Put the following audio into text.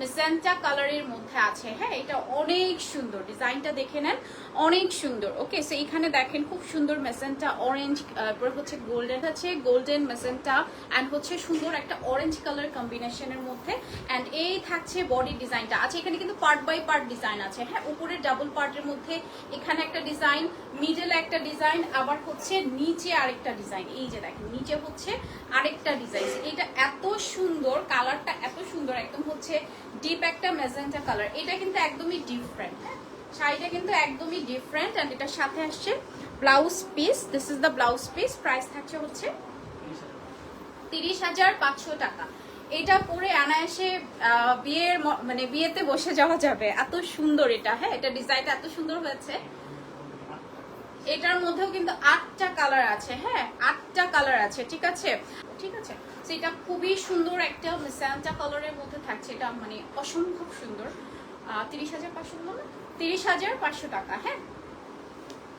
Magenta কালারের মধ্যে আছে। হ্যাঁ এটা অনেক সুন্দর। ডিজাইনটা দেখে নেন, অনেক সুন্দর। ওকে সো এখানে দেখেন খুব সুন্দর মেসেন্টা অরেঞ্জ তারপরে হচ্ছে গোল্ডেন আছে। গোল্ডেন মেসেন্টা অ্যান্ড হচ্ছে সুন্দর একটা অরেঞ্জ কালার কম্বিনেশনের মধ্যে। অ্যান্ড এই থাকছে বডি ডিজাইনটা আচ্ছা এখানে কিন্তু পার্ট বাই পার্ট ডিজাইন আছে। হ্যাঁ উপরে ডাবল পার্টের মধ্যে এখানে একটা ডিজাইন মিডলে একটা ডিজাইন আবার হচ্ছে নিচে আরেকটা ডিজাইন এই যে দেখেন, নিচে হচ্ছে আরেকটা ডিজাইন এটা এত সুন্দর কালারটা হচ্ছে ডিপ একটা মেজেন্টা কালার এটা কিন্তু একদমই ডিফারেন্ট হ্যাঁ? শাড়িটা কিন্তু একদমই ডিফারেন্ট অ্যান্ড এটার সাথে আসছে blouse piece this is the blouse piece price থাকছে হচ্ছে তিরিশ হাজার পাঁচশো টাকা। এটা পরে অনায়াসে আহ, বিয়ের মানে বিয়েতে বসে যাওয়া যাবে। এত সুন্দর এটা হ্যাঁ? এটা ডিজাইনটা এত সুন্দর হয়েছে। এটার মধ্যেও কিন্তু আটটা কালার আছে হ্যাঁ? আটটা কালার আছে ঠিক আছে? ঠিক আছে? এটা খুবই সুন্দর একটা মিসান্টা কালারের মধ্যে থাকছে। এটা মানে অসম্ভব সুন্দর। তিরিশ হাজার পাঁচশো তিরিশ হাজার পাঁচশো টাকা হ্যাঁ?